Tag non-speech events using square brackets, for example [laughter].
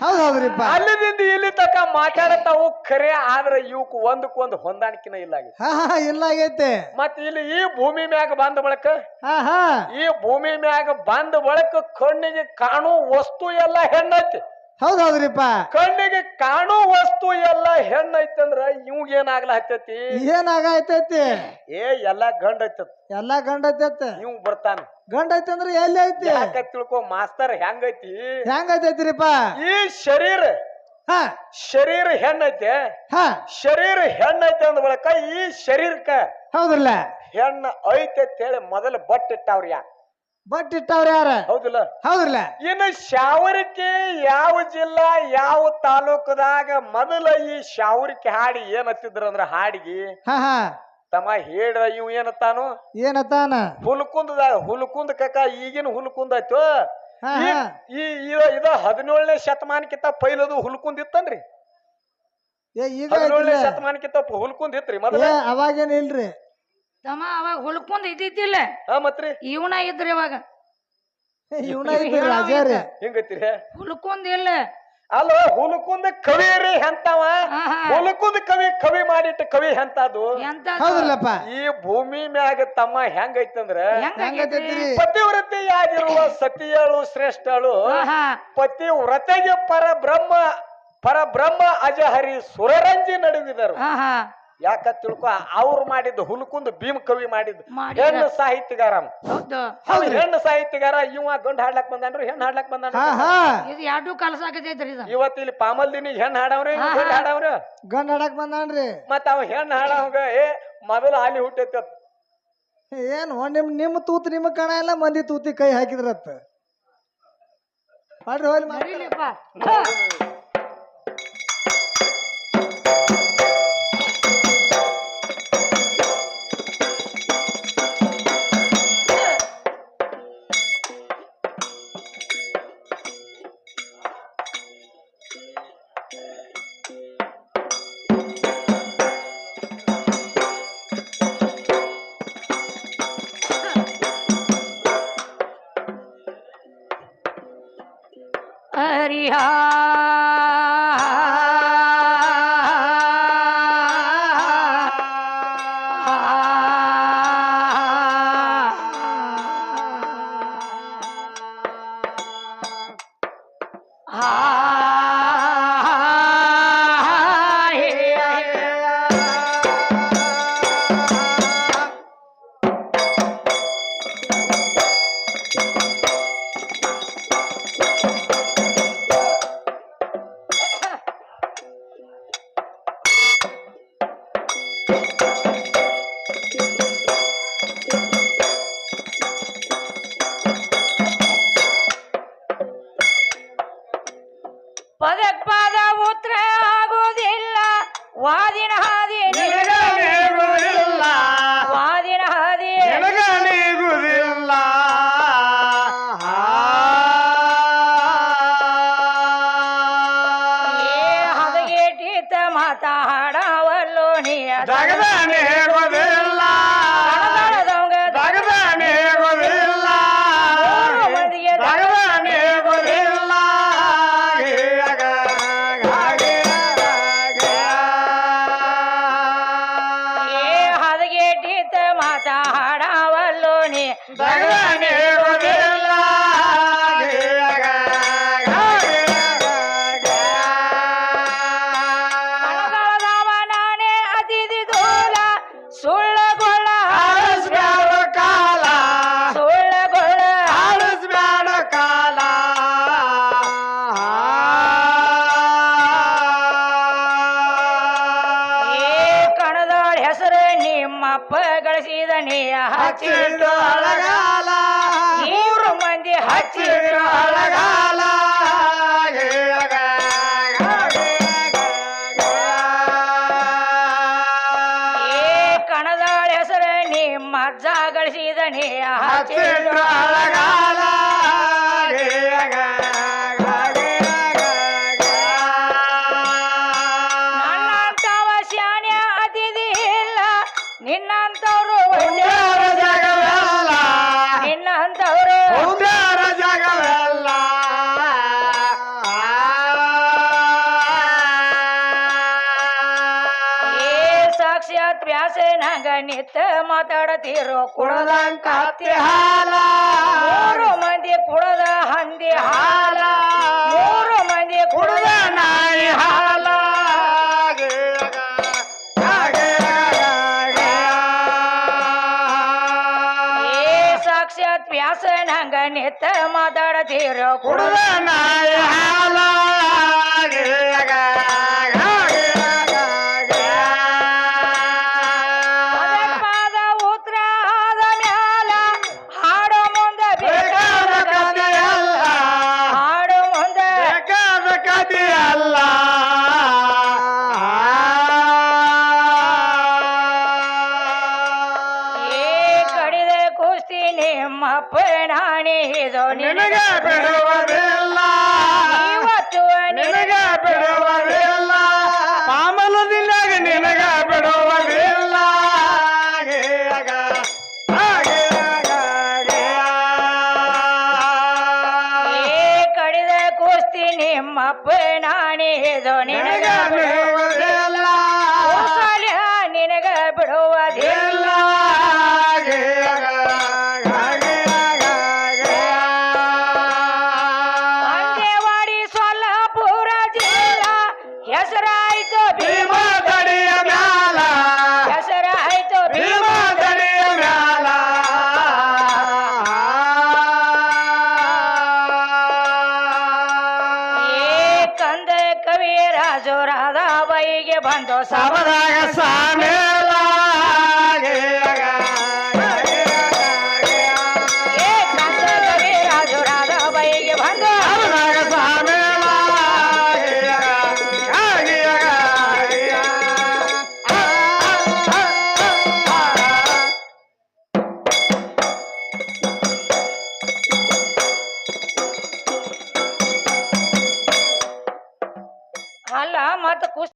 ಹೌದ್ ಹೌದ್ರಿಪ್ಪ. ಅಲ್ಲಿದಿಂದ ಇಲ್ಲಿ ತಕ ಮಾತಾಡತಾವು ಖರೆ ಆದ್ರೆ ಇವಕ್ ಒಂದಕ್ಕೊಂದು ಹೊಂದಾಣಿಕೆನ ಇಲ್ಲ ಆಗಿದೆ ಹಾ ಹಾ ಇಲ್ಲ ಆಗೈತೆ. ಮತ್ ಇಲ್ಲಿ ಈ ಭೂಮಿ ಮ್ಯಾಗ ಬಂದ ಬಳಕ ಹಾ ಹಾ. ಈ ಭೂಮಿ ಮ್ಯಾಗ ಬಂದ ಬಳಕ ಕಣ್ಣಿಗೆ ಕಾಣೋ ವಸ್ತು ಎಲ್ಲ ಹೆಣ್ಣೈತಿ. ಹೌದ್ ಹೌದ್ರಿಪ್ಪ. ಕಣ್ಣಿಗೆ ಕಾಣೋ ವಸ್ತು ಎಲ್ಲ ಹೆಣ್ಣೈತಂದ್ರ ಇವಾಗ ಏನಾಗ್ಲ ಹತ್ತೈತಿ ಏನಾಗ ಐತೈತಿ ಏ ಎಲ್ಲ ಗಂಡ ಐತತ್ ಎಲ್ಲಾ ಗಂಡ ಐತೈತೆ ಇವ್ ಬರ್ತಾನ. ಗಂಡ ಐತಂದ್ರ ಎಲ್ಲಿ ಐತಿ? ಯಾಕ ತಿಳ್ಕೊ ಮಾಸ್ತರ್ ಹೆಂಗೈತಿ? ಹೆಂಗ್ ಐತೈತ್ರಿಪ್ಪ ಈ ಶರೀರ ಹಾ. ಶರೀರ ಹೆಣ್ಣೈತೆ. ಹಾ. ಶರೀರ ಹೆಣ್ಣೈತೆ ಅಂದ ಬಳಕ ಈ ಶರೀರಕ್ಕ ಹೌದ್ರಲ್ಲ? ಹೆಣ್ಣ ಐತೆ ಅಂತೇಳಿ ಮೊದಲು ಬಟ್ ಇಟ್ಟಾವ್ರಿ ಯಾಕ ಬಟ್ ಇಟ್ಟವ್ರ ಯಾರ? ಹೌದಿಲ್ಲ. ಹೌದ್ರಲ್ಲ? ಇನ್ನು ಶಾವರಿಕೆ ಯಾವ ಜಿಲ್ಲಾ ಯಾವ ತಾಲೂಕದಾಗ ಮೊದಲ ಈ ಶಾವರಿಕೆ ಹಾಡಿ ಏನ್ ಹತ್ತಿದ್ರ ಅಂದ್ರ ಹಾಡಿಗೆ? ಹಾ ಹಾ. ತಮ್ಮ ಹೇಳ್ರ ಇವ್ ಏನತ್ತಾನು? ಏನತ್ತಾನ? ಹುಲ್ಕುಂದ ಹುಲ್ಕುಂದ ಕಕ್ಕ ಈಗಿನ ಹುಲ್ಕುಂದ ಆಯ್ತು. ಹಾ ಈ- ಹಾ ಈ ಇದ- ಇದ ಹದಿನೇಳನೇ ಶತಮಾನಕ್ಕಿಂತ ಪೈಲದು ಹುಲ್ಕುಂದ ಇತ್ತನ್ರಿ. ಏ ಈಗ ಹದಿನೇಳನೇ. ಶತಮಾನಕ್ಕಿಂತ ಹುಲ್ಕುಂದ ಇತ್ರಿ ಮೊದಲ. ಏ ಅವಾಗೇನ್ ಇಲ್ರಿ? ತಮ್ಮ ಅವಾಗ ಹುಲ್ಕೊಂಡ್ ಇದ್ದಿದ್ದಿಲ್ಲ. ಹಾ ಮತ್ರಿ? ಇವನ ಇದ್ರಿ ಅವಾಗ [laughs] ಇವನ ಐತಿ ರಾಜಾರಿ ಹಿಂಗೈತಿರಿ? ಹುಲ್ಕೊಂಡ್ ಇಲ್ಲ. ಅಲ್ಲ ಹುಲ್ಕುಂದ ಕವಿ ರೀ ಎಂತವ ಆಹಾ. ಹುಲ್ಕುಂದ ಕವಿ ಕವಿ ಮಾಡಿಟ್ಟ ಕವಿ ಹೌದ್ರಲ್ಲಪ್ಪ. ಈ ಭೂಮಿ ಮ್ಯಾಗ ತಮ್ಮ ಹೆಂಗೈತಂದ್ರ? ಪತಿವ್ರತಿ ಆಗಿರುವ ಪತಿವ್ರತೆಯಾಗಿರುವ ಸತಿಯಳು ಶ್ರೇಷ್ಠಳು ಪತಿವ್ರತೆಗೆ ಪರ ಬ್ರಹ್ಮ ಪರಬ್ರಹ್ಮ ಪರಬ್ರಹ್ಮ ಅಜಹರಿ ಸುರರಂಜಿ ನಡೆದಿದರು. ಯಾಕ ತಿಳ್ಕೊ? ಅವ್ರು ಮಾಡಿದ್ದು ಹುಲ್ಕುಂದ ಭೀಮ್ ಕವಿ ಮಾಡಿದ್ದು. ಮಾಡಿದ. ಹೆಣ್ಣು ಸಾಹಿತ್ಯಗಾರ. ಹೌದು. ಹೆಣ್ಣು ಸಾಹಿತ್ಯಗಾರ ಇವ ಗಂಡು ಹಾಡ್ಲಕ್ ಬಂದಾನ್ರು ಹೆಣ್ಣು ಹಾಡ್ಲಕ್ ಬಂದಾನ ಹಾ ಹಾ. ಇದು ಎರಡು ಕಲಸಾಕತೈತ್ರಿ ಇದು. ಇವತ್ತು ಇಲ್ಲಿ ಪಾಮಲ್ದಿನಿಗೆ ಹೆಣ್ಣು ಹಾಡವ್ರಿ ಗಂಡ ಹಾಡವ್ರು? ಗಂಡ ಹಾಡಕ್ ಬಂದಾನ್ರಿ. ಮತ್ತ ಅವ ಹೆಣ್ಣು ಹಾಡವಂಗ ಏ ಮೊದಲು ಅಲ್ಲಿ ಹುಟ್ಟೈತಿ. ಏನು ನಿಮ್ ನಿಮ್ ತೂತ್ ನಿಮ್ ಕಣ ಎಲ್ಲ ಮಂದಿ ತೂತಿ ಕೈ ಹಾಕಿದ್ರತ್ತ ಮಾಡ್ರಿ ಹೋಗ್ಲಿ. ನಡೀಲಿಪ್ಪ. Ah. ಪದ ಉತ್ತರ ಆಗುವುದಿಲ್ಲ ವಾದಿನ ಹಾದಿ ವಾದಿನ ಹಾದಿ ಏ ಹದಗೆಟ್ಟಿತ ಮಾತಾಡವಲ್ಲೋ ನೀ ಕಣದಾಳದವಂಗ ಹದಗೆಟ್ಟಿತ ಮಾತಾಡವಲ್ಲೋ ಹೆಸರು ನಿಮ್ಮಪ್ಪ ಗಳಿಸಿದ ನೀ ಹಚ್ಚಿಟ್ಟು ಮೂರು ಮಂದಿ ಹಚ್ಚಿಟ್ಟು ಏ ಕಣದಾಳ ಹೆಸರು ನಿಮ್ಮ ಅಜ್ಜ ಗಳಿಸಿದ ನೀ ಗಣಿತ ನಿತ್ತ ಮಾತಾಡತಿರೋ? ಕುಡದಂಕ ಕಾತಿ ಹಾಲ. ಮೂರು ಮಂದಿ ಕುಡದ ಹಂದಿ ಹಾಲ. ಮೂರು ಮಂದಿ ಕುಡ್ದ ನಾಯಿ ಹಾಲ. ಸಾಕ್ಷಾತ್ ವ್ಯಾಸೇನ ನಿತ್ತ ಮಾತಾಡತಿರೋ? ಕುಡದ ನಾಯಿ ಹಾಲ. ನಾಣಿ ಇದು ನಿನಗೆ ಬಿಡುವುದಿಲ್ಲ. ಇವತ್ತು ನಿನಗೆ ಬಿಡುವುದಿಲ್ಲ. ಪಾಮಲದಿಂದಾಗ ನಿನಗೆ ಬಿಡುವುದಿಲ್ಲ. ಏ ಕಡಿದ ಕುಸ್ತಿ ನಿಮ್ಮಪ್ಪ ನಾಣಿ ಇದು ನಿನಗೆ ನಿನಗ ರಾಧಾಬಾಯಿಗೆ